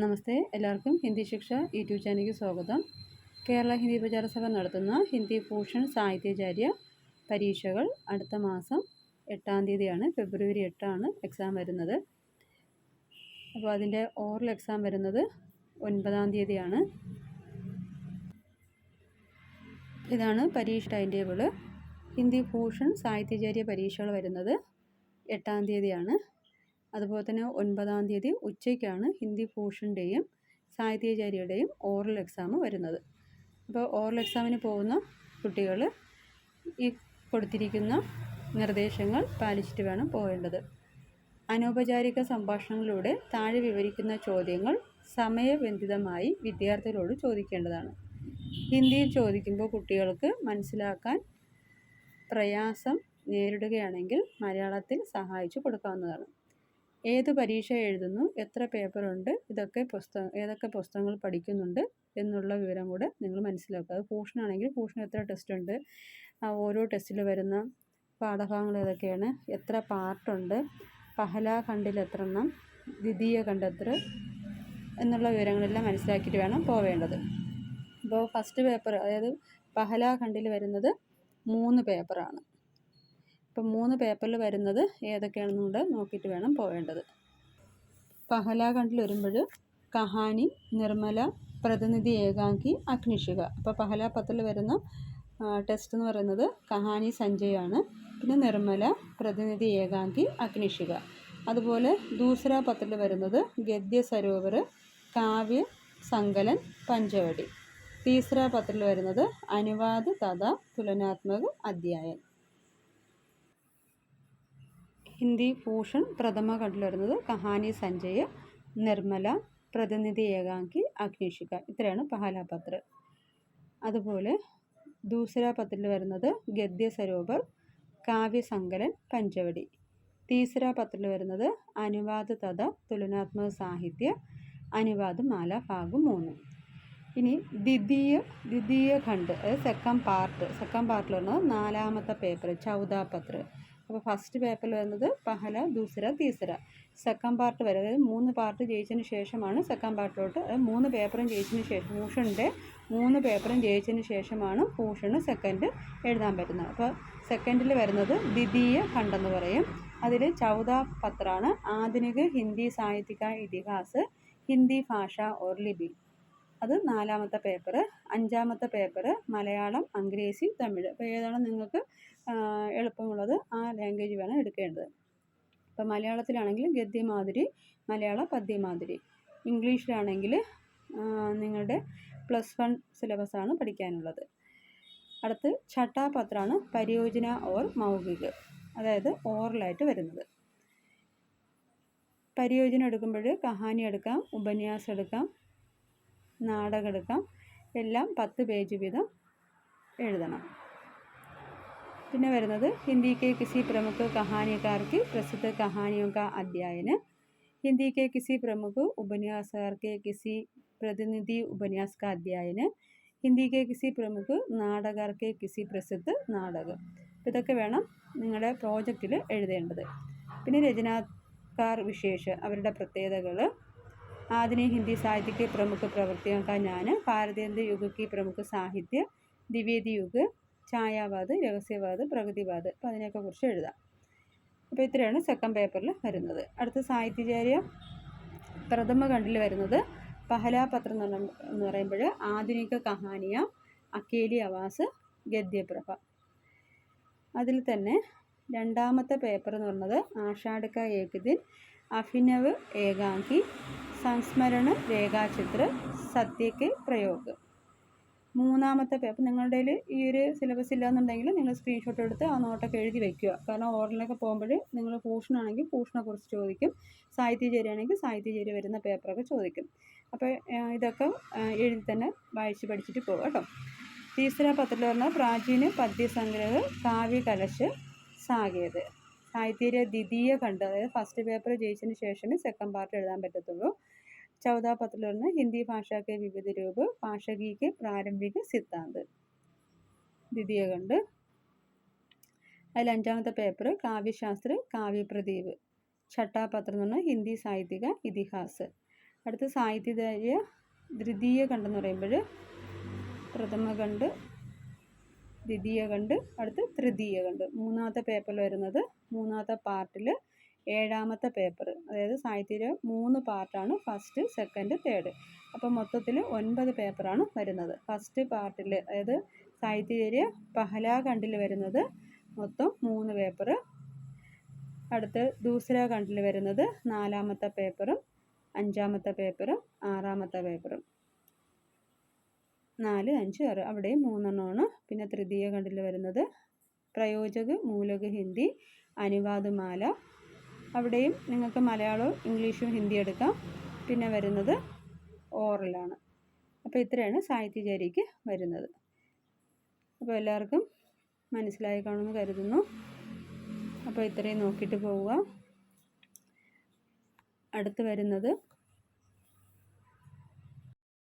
നമസ്തേ എല്ലാവർക്കും ഹിന്ദി ശിക്ഷ യൂട്യൂബ് ചാനലിലേക്ക് സ്വാഗതം. കേരള ഹിന്ദി പ്രചാര സഭ നടത്തുന്ന ഹിന്ദി ഭൂഷൺ സാഹിത്യാചാര്യ പരീക്ഷകൾ അടുത്ത മാസം എട്ടാം തീയതിയാണ് ഫെബ്രുവരി എട്ടാണ് എക്സാം വരുന്നത്. അപ്പോൾ അതിന്റെ ഓറൽ എക്സാം വരുന്നത് ഒൻപതാം തീയതിയാണ്. ഇതാണ് പരീക്ഷ ടൈം ടേബിൾ ഹിന്ദി ഭൂഷൺ സാഹിത്യചാര്യ പരീക്ഷകൾ വരുന്നത് എട്ടാം തീയതിയാണ്. അതുപോലെ തന്നെ ഒൻപതാം തീയതി ഉച്ചയ്ക്കാണ് ഹിന്ദി ഭൂഷണിന്റെയും സാഹിത്യചാര്യയുടെയും ഓറൽ എക്സാം വരുന്നത്. അപ്പോൾ ഓറൽ എക്സാമിന് പോകുന്ന കുട്ടികൾ ഈ കൊടുത്തിരിക്കുന്ന നിർദ്ദേശങ്ങൾ പാലിച്ചിട്ട് വേണം പോകേണ്ടത്. അനൗപചാരിക സംഭാഷണങ്ങളിലൂടെ താഴെ വിവരിക്കുന്ന ചോദ്യങ്ങൾ സമയബന്ധിതമായി വിദ്യാർത്ഥികളോട് ചോദിക്കേണ്ടതാണ്. ഹിന്ദിയിൽ ചോദിക്കുമ്പോൾ കുട്ടികൾക്ക് മനസ്സിലാക്കാൻ പ്രയാസം നേരിടുകയാണെങ്കിൽ മലയാളത്തിൽ സഹായിച്ചു കൊടുക്കാവുന്നതാണ്. ഏത് പരീക്ഷ എഴുതുന്നു എത്ര പേപ്പറുണ്ട് ഇതൊക്കെ പുസ്തകം ഏതൊക്കെ പുസ്തകങ്ങൾ പഠിക്കുന്നുണ്ട് എന്നുള്ള വിവരം കൂടെ നിങ്ങൾ മനസ്സിലാക്കുക. അത് ഭൂഷണാണെങ്കിൽ ഭൂഷണം എത്ര ടെസ്റ്റ് ഉണ്ട് ഓരോ ടെസ്റ്റിൽ വരുന്ന പാഠഭാഗങ്ങൾ ഏതൊക്കെയാണ് എത്ര പാർട്ടുണ്ട് പഹല ഖണ്ഡിൽ എത്ര എണ്ണം ദ്വിതീയ ഖണ്ഡ് എത്ര എന്നുള്ള വിവരങ്ങളെല്ലാം മനസ്സിലാക്കിയിട്ട് വേണം പോവേണ്ടത്. അപ്പോൾ ഫസ്റ്റ് പേപ്പർ അതായത് പഹല ഖണ്ഡിൽ വരുന്നത് മൂന്ന് പേപ്പറാണ്. ഇപ്പം മൂന്ന് പേപ്പറിൽ വരുന്നത് ഏതൊക്കെയാണെന്നുകൂടെ നോക്കിയിട്ട് വേണം പോവേണ്ടത്. പഹലാഖണ്ഡിൽ വരുമ്പോൾ കഹാനി നിർമ്മല പ്രതിനിധി ഏകാംഗി അഗ്നിഷിക. അപ്പോൾ പഹല പത്തിൽ വരുന്ന ടെസ്റ്റ് എന്ന് പറയുന്നത് കഹാനി സഞ്ജയാണ്. പിന്നെ നിർമ്മല പ്രതിനിധി ഏകാംഗി അഗ്നിഷിക. അതുപോലെ ദൂസര പത്തിൽ വരുന്നത് ഗദ്യ സരോവർ കാവ്യ സങ്കലൻ പഞ്ചവടി. തീസര പത്തിൽ വരുന്നത് അനുവാദ് തഥ തുലനാത്മക അധ്യായൻ. ഹിന്ദി ഭൂഷൺ പ്രഥമ കണ്ടിൽ വരുന്നത് കഹാനി സഞ്ജയ് നിർമ്മല പ്രതിനിധി ഏകാംഗി അഗ്നിഷിക ഇത്രയാണ് പഹലാപത്ര അതുപോലെ ദൂസര പത്രത്തിൽ വരുന്നത് ഗദ്യ സരോവർ കാവ്യസങ്കലൻ പഞ്ചവടി. തീസര പത്രത്തിൽ വരുന്നത് അനുവാദ തഥ തുലനാത്മക സാഹിത്യ അനുവാദം മാല ഭാഗം മൂന്ന്. ഇനി ദ്വിതീയ ദ്വിതീയ ഖണ്ഡ് അതായത് സെക്കൻഡ് പാർട്ട് സെക്കൻഡ് പാർട്ടിൽ വരുന്നത് നാലാമത്തെ പേപ്പർ ചൗദാപത്ര അപ്പോൾ ഫസ്റ്റ് പേപ്പറിൽ വരുന്നത് പഹല ദൂസര തീസര. സെക്കൻഡ് പാർട്ട് വരെ. അതായത് മൂന്ന് പാർട്ട് ജയിച്ചതിന് ശേഷമാണ് സെക്കൻഡ് പാർട്ടിലോട്ട് മൂന്ന് പേപ്പറും ജയിച്ചതിന് ശേഷം ഭൂഷണിന്റെ മൂന്ന് പേപ്പറും ജയിച്ചതിന് ശേഷമാണ് ഭൂഷണ് സെക്കൻഡ് എഴുതാൻ പറ്റുന്നത്. അപ്പോൾ സെക്കൻഡിൽ വരുന്നത് ദ്വിതീയ ഖണ്ഡെന്ന് പറയും. അതിൽ ചൗദ പത്രാണ് ആധുനിക ഹിന്ദി സാഹിത്യ ഇതിഹാസ് ഹിന്ദി ഭാഷ ഓർ ലിപി. അത് നാലാമത്തെ പേപ്പർ അഞ്ചാമത്തെ പേപ്പർ മലയാളം അംഗ്രേസി തമിഴ്. അപ്പോൾ ഏതാണ് നിങ്ങൾക്ക് എളുപ്പമുള്ളത്? ആ ലാംഗ്വേജ് വേണം എടുക്കേണ്ടത്. ഇപ്പോൾ മലയാളത്തിലാണെങ്കിൽ ഗദ്യമാതിരി മലയാള പദ്യമാതിരി. ഇംഗ്ലീഷിലാണെങ്കിൽ നിങ്ങളുടെ പ്ലസ് വൺ സിലബസാണ് പഠിക്കാനുള്ളത്. അടുത്ത് ഛട്ടാപത്രാണ് പരിയോജന ഓർ മൗഖിക് അതായത് ഓറലായിട്ട് വരുന്നത്. പരിയോജന എടുക്കുമ്പോൾ കഹാനി എടുക്കാം ഉപന്യാസം എടുക്കാം നാടകം എടുക്കാം എല്ലാം പത്ത് പേജ് വീതം എഴുതണം പിന്നെ വരുന്നത് ഹിന്ദി കെ കിസി പ്രമുഖ कहानीकार की प्रसिद्ध कहानियों का अध्ययन हिंदी के किसी प्रमुख उपन्यासकार के किसी प्रतिनिधि उपन्यास का अध्ययन ഹിന്ദി കെ കിസി പ്രമുഖ നാടകർ കെ കിസി പ്രസിദ്ധ നാടകം ഇതൊക്കെ വേണം നിങ്ങളുടെ പ്രോജക്റ്റിൽ എഴുതേണ്ടത് പിന്നെ രചനാക്കാർ വിശേഷ അവരുടെ പ്രത്യേകതകൾ ആധുനിക ഹിന്ദി സാഹിത്യക്ക് പ്രമുഖ പ്രവൃത്തിയാക്കാനാണ് ഭാരതേന്ദ്ര യുഗക്ക് പ്രമുഖ സാഹിത്യ ദിവേദി യുഗ് ഛായാവാദ് രഹസ്യവാദ് പ്രകൃതിവാദ് അപ്പോൾ അതിനെയൊക്കെ കുറിച്ച് എഴുതാം. അപ്പോൾ ഇത്രയാണ് സെക്കൻഡ് പേപ്പറിൽ വരുന്നത്. അടുത്ത സാഹിത്യചാര്യ പ്രഥമ കണ്ടിൽ വരുന്നത് പഹലാപത്രം എന്ന് പറയുമ്പോൾ ആധുനിക കഹാനിയ അക്കേലി അവാസ് ഗദ്യപ്രഭ. അതിൽ തന്നെ രണ്ടാമത്തെ പേപ്പർ എന്ന് പറഞ്ഞത് ആഷാഢക്ക ഏകദിൻ അഭിനവ് ഏകാംഗി സംസ്മരണ രേഖാചിത്ര സത്യക്ക് പ്രയോഗ്. മൂന്നാമത്തെ പേപ്പർ നിങ്ങളുടെ ഈ ഒരു സിലബസ് ഇല്ലാന്നുണ്ടെങ്കിൽ നിങ്ങൾ സ്ക്രീൻഷോട്ട് എടുത്ത് ആ നോട്ടൊക്കെ എഴുതി വെക്കുക. കാരണം ഓറിലൊക്കെ പോകുമ്പോൾ നിങ്ങൾ പൂഷണമാണെങ്കിൽ പൂഷണെക്കുറിച്ച് കുറിച്ച് ചോദിക്കും. സാഹിത്യചേരിയാണെങ്കിൽ സാഹിത്യചേരി വരുന്ന പേപ്പറൊക്കെ ചോദിക്കും. അപ്പോൾ ഇതൊക്കെ എഴുതി തന്നെ വായിച്ച് പഠിച്ചിട്ട് പോകുക കേട്ടോ. തീസര പത്രത്തിൽ പറഞ്ഞാൽ പ്രാചീന പദ്യസംഗ്രഹ കാവ്യകലശ് സാകേത്. സാഹിത്യ ദ്വിതീയ ഖണ്ഡ അതായത് ഫസ്റ്റ് പേപ്പർ ജയിച്ചതിന് ശേഷമേ സെക്കൻഡ് പാർട്ട് എഴുതാൻ പറ്റത്തുള്ളൂ. ചൗദാപത്രലൊന്ന് ഹിന്ദി ഭാഷയ്ക്ക് വിവിധ രൂപ ഭാഷകീക്ക് പ്രാരംഭിക സിദ്ധാന്ത്. ദ്വിതീയ ഖണ്ഡ്. അതിൽ അഞ്ചാമത്തെ പേപ്പർ കാവ്യശാസ്ത്ര കാവ്യപ്രദീപ്. ഷട്ടാപത്രം എന്ന് പറഞ്ഞാൽ ഹിന്ദി സാഹിത്യിക ഇതിഹാസ്. അടുത്ത സാഹിത്യതാര്യ ദ്വിതീയ ഖണ്ഡെന്ന് പറയുമ്പോൾ പ്രഥമ ഖണ്ഡ്. ദ്വിതീയ ഖണ്ഡ് അടുത്ത് തൃതീയ ഖണ്ഡ്. മൂന്നാമത്തെ പേപ്പർ വരുന്നത് മൂന്നാമത്തെ പാർട്ടിൽ ഏഴാമത്തെ പേപ്പർ അതായത് സാഹിത്യത്തിലെ മൂന്ന് പാർട്ടാണ് ഫസ്റ്റ് സെക്കൻഡ് തേർഡ് അപ്പോൾ മൊത്തത്തിൽ ഒൻപത് പേപ്പറാണ് വരുന്നത്. ഫസ്റ്റ് പാർട്ടിൽ അതായത് സാഹിത്യചര്യ പഹല ഖണ്ഡിൽ വരുന്നത് മൊത്തം മൂന്ന് പേപ്പർ അടുത്ത് ദൂസര ഖണ്ഡിൽ വരുന്നത് നാലാമത്തെ പേപ്പറും അഞ്ചാമത്തെ പേപ്പറും ആറാമത്തെ പേപ്പറും നാല് അഞ്ച് ആറ്. അവിടെയും മൂന്നെണ്ണമാണ്. പിന്നെ തൃതീയ ഖണ്ഡിൽ വരുന്നത് പ്രയോജക് മൂലക് ഹിന്ദി അനുവാദമാല. അവിടെയും നിങ്ങൾക്ക് മലയാളവും ഇംഗ്ലീഷും ഹിന്ദി എടുക്കാം. പിന്നെ വരുന്നത് ഓറലാണ്. അപ്പോൾ ഇത്രയാണ് സാഹിത്യചാരിക്ക് വരുന്നത്. അപ്പോൾ എല്ലാവർക്കും മനസ്സിലായി കാണുമെന്ന് കരുതുന്നു. അപ്പോൾ ഇത്രയും നോക്കിയിട്ട് പോവുക. അടുത്ത് വരുന്നത്